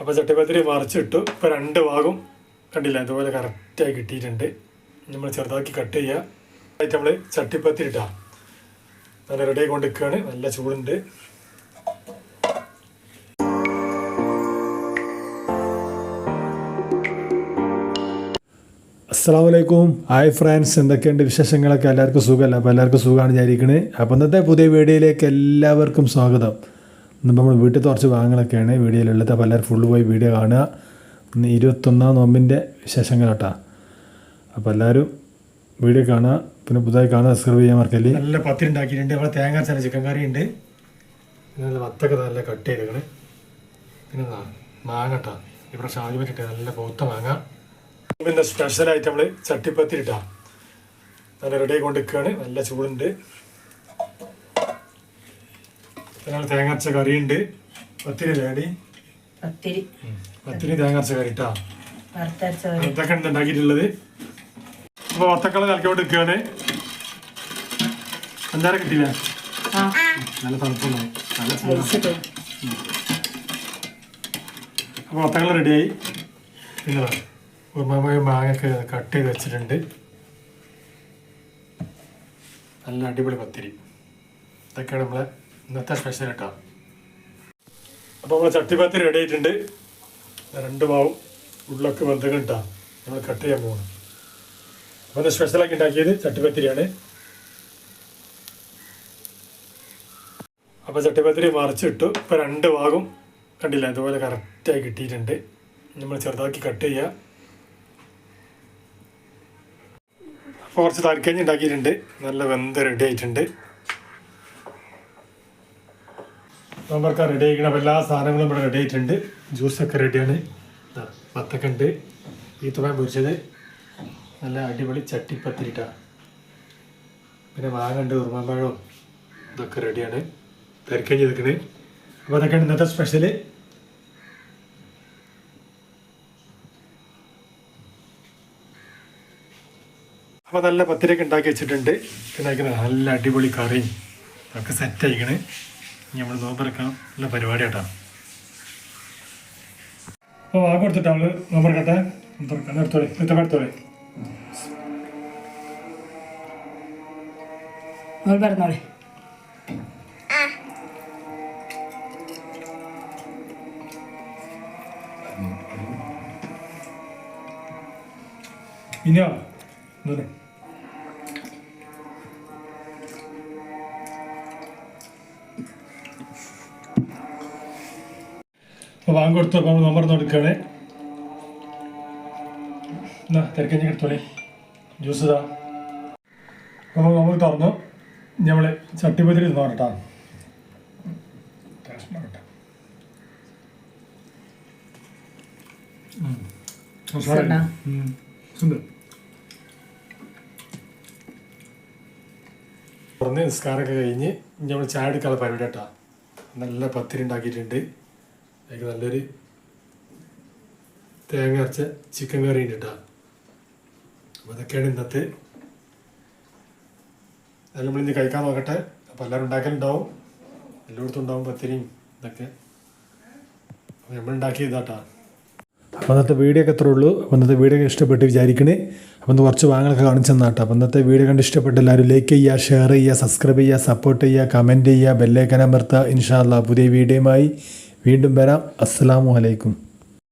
അപ്പോൾ ചട്ടിപ്പത്തിരി മറിച്ചിട്ടു. ഇപ്പോൾ രണ്ട് ഭാഗം കണ്ടില്ല? ഇതുപോലെ കറക്റ്റായി കിട്ടിയിട്ടുണ്ട്. നമ്മൾ ചെറുതാക്കി കട്ട് ചെയ്യുക ആയിട്ട് നമ്മൾ ചട്ടിപ്പത്തിരി ഇട്ടാ. നല്ല റെഡി ആയി കൊണ്ടിരിക്കുകയാണ് നല്ല ചൂടുണ്ട്. അസ്സാം വലൈക്കും ഹായ് ഫ്രണ്ട്സ് എന്തൊക്കെയുണ്ട് വിശേഷങ്ങളൊക്കെ? എല്ലാവർക്കും സുഖമല്ല അപ്പോൾ എല്ലാവർക്കും സുഖമാണ് വിചാരിക്കണേ. അപ്പോൾ ഇന്നത്തെ പുതിയ വീഡിയോയിലേക്ക് എല്ലാവർക്കും സ്വാഗതം. ഇന്നിപ്പോൾ നമ്മൾ വീട്ടിൽ കുറച്ച് വാങ്ങലൊക്കെയാണ് വീഡിയോയിലുള്ളത് അപ്പോൾ എല്ലാവരും ഫുള്ള് പോയി വീഡിയോ കാണുക. ഇരുപത്തൊന്നാം നോമ്പിന്റെ വിശേഷങ്ങൾ കേട്ടോ. അപ്പോൾ എല്ലാവരും വീഡിയോ കാണുക. പിന്നെ പുതുതായി കാണുക സബ്സ്ക്രൈബ് ചെയ്യാൻ മറക്കല്ലേ? നല്ല പത്തിരി ഉണ്ടാക്കിയിട്ടുണ്ട് അവിടെ തേങ്ങ ചില ചിക്കൻ കറി ഉണ്ട്. പിന്നെ നല്ല വത്തൊക്കെ നല്ല കട്ട് ചെയ്തേക്കണേ. പിന്നെ മാങ്ങ കേട്ടോ. ഇവിടെ ഷാജി പറ്റിട്ട് നല്ല പൗത്ത മാങ്ങ. പിന്നെ സ്പെഷ്യലായിട്ട് നമ്മൾ ചട്ടിപ്പത്തിരിട്ടാ നല്ല റെഡി ആയി കൊണ്ടിരിക്കുകയാണ് നല്ല ചൂടുണ്ട്. പിന്നെ തേങ്ങാച്ച കറിയുണ്ട്. പത്തിരി ലേടി പത്തിരി. പത്തിരി തേങ്ങാച്ച കറി ഒരു ഇതൊക്കെ ഉണ്ട് ഉണ്ടാക്കിയിട്ടുള്ളത്? അപ്പോൾ വത്തക്കള കലക്കോട്ട് നിൽക്കുകയാണ് അഞ്ചാറ് കിട്ടിയില്ല? നല്ല തണുപ്പുണ്ടായി. നല്ല അപ്പൊ അപ്പോൾ വത്തക്കള റെഡിയായി. പിന്നെ ഉറുമാമായ മാങ്ങയൊക്കെ കട്ട് ചെയ്ത് വെച്ചിട്ടുണ്ട്. നല്ല അടിപൊളി പത്തിരി. ഇതൊക്കെയാണ് നമ്മളെ ഇന്നത്തെ സ്പെഷ്യൽ കേട്ടോ അപ്പോൾ നമ്മളെ ചട്ടിപ്പാത്തി റെഡി ആയിട്ടുണ്ട്. രണ്ട് മാവും ഉള്ളൊക്കെ ഇട്ടാ. നമ്മൾ കട്ട് ചെയ്യാൻ പോകണം അപ്പോൾ അത് സ്പെഷ്യലാക്കി ഉണ്ടാക്കിയത് ചട്ടിപ്പത്തിരിയാണ്. അപ്പോൾ ചട്ടിപ്പത്തിരി മറിച്ചിട്ടു. ഇപ്പോൾ രണ്ട് ഭാഗം കണ്ടില്ല? അതുപോലെ കറക്റ്റായി കിട്ടിയിട്ടുണ്ട്. നമ്മൾ ചെറുതാക്കി കട്ട് ചെയ്യുക കുറച്ച് തരക്കഞ്ഞി ഉണ്ടാക്കിയിട്ടുണ്ട്. നല്ല വെന്ത് റെഡി ആയിട്ടുണ്ട്. നോമ്പറക്കാൻ റെഡി അപ്പോൾ എല്ലാ സാധനങ്ങളും ഇവിടെ റെഡി ആയിട്ടുണ്ട്. ജ്യൂസൊക്കെ റെഡിയാണ് വത്തക്ക ഉണ്ട്. ഈത്തപ്പഴം പൊരിച്ചത് നല്ല അടിപൊളി ചട്ടിപ്പത്തിരിട്ട. പിന്നെ മാങ്ങണ്ട് ഉറുമാമ്പഴവും ഇതൊക്കെ റെഡിയാണ് തരക്കഞ്ഞി ഇതൊക്കെ അപ്പോൾ അതൊക്കെയാണ് ഇന്നത്തെ സ്പെഷ്യൽ അപ്പോൾ നല്ല പത്തിരിയൊക്കെ ഉണ്ടാക്കി വെച്ചിട്ടുണ്ട്. പിന്നെ നല്ല അടിപൊളി കറിയും. ഒക്കെ സെറ്റ് ആയിക്കണ് നമ്മൾ നോമ്പറക്കാം നല്ല പരിപാടി കേട്ടോ അപ്പോൾ ആ കൊടുത്തിട്ട് നമ്മൾ നോമ്പറക്കട്ടെ നോമ്പറക്കാൻ എടുത്തോളെ എടുത്തോളെ ഇനിയോ? ഇന്നലെ അപ്പോൾ വാങ്ങ കൊടുത്തു അപ്പോൾ നമ്മൾ നമ്പർ എടുക്കുകയാണ്. എന്നാ തിരക്കഞ്ഞി എടുത്തോളെ ജ്യൂസ് ഇതാ. അപ്പോൾ നമ്മൾ തുറന്നു. നമ്മൾ ചട്ടിപ്പത്തിരി തിന്നു. തുറന്ന് നിസ്കാരമൊക്കെ കഴിഞ്ഞ് നമ്മൾ ചായ എടുക്കാനുള്ള പരിപാടി കേട്ടാ. നല്ല പത്തിരി ഉണ്ടാക്കിയിട്ടുണ്ട്. അതിലേക്ക് നല്ലൊരു തേങ്ങ അരച്ച ചിക്കൻ കറി കേട്ടോ. അപ്പോൾ അതൊക്കെയാണ് ഇന്നത്തെ. അതിൽ നമ്മളിന്ന് കഴിക്കാൻ നോക്കട്ടെ. അപ്പോൾ എല്ലാവരും ഉണ്ടാക്കലുണ്ടാവും. എല്ലായിടത്തും ഉണ്ടാവും പത്തിരിയും ഇതൊക്കെ. അപ്പോൾ നമ്മൾ ഉണ്ടാക്കിയതാട്ടാ അപ്പോൾ അന്നത്തെ വീഡിയോ ഒക്കെ ഉള്ളൂ. അപ്പോൾ ഇന്നത്തെ വീഡിയോ ഒക്കെ ഇഷ്ടപ്പെട്ട് വിചാരിക്കണേ. അപ്പോൾ ഒന്ന് കുറച്ച് വാങ്ങലൊക്കെ കാണിച്ചു തന്നാട്ടോ അപ്പോൾ ഇന്നത്തെ വീഡിയോ കണ്ട് ഇഷ്ടപ്പെട്ട എല്ലാവരും ലൈക്ക് ചെയ്യുക ഷെയർ ചെയ്യുക സബ്സ്ക്രൈബ് ചെയ്യുക സപ്പോർട്ട് ചെയ്യുക കമന്റ് ചെയ്യുക ബെല്ലൈക്കൻ അമർത്തുക. ഇൻഷാല്ല പുതിയ വീഡിയോയുമായി വീണ്ടും വരാം. അസ്സാം വലൈക്കും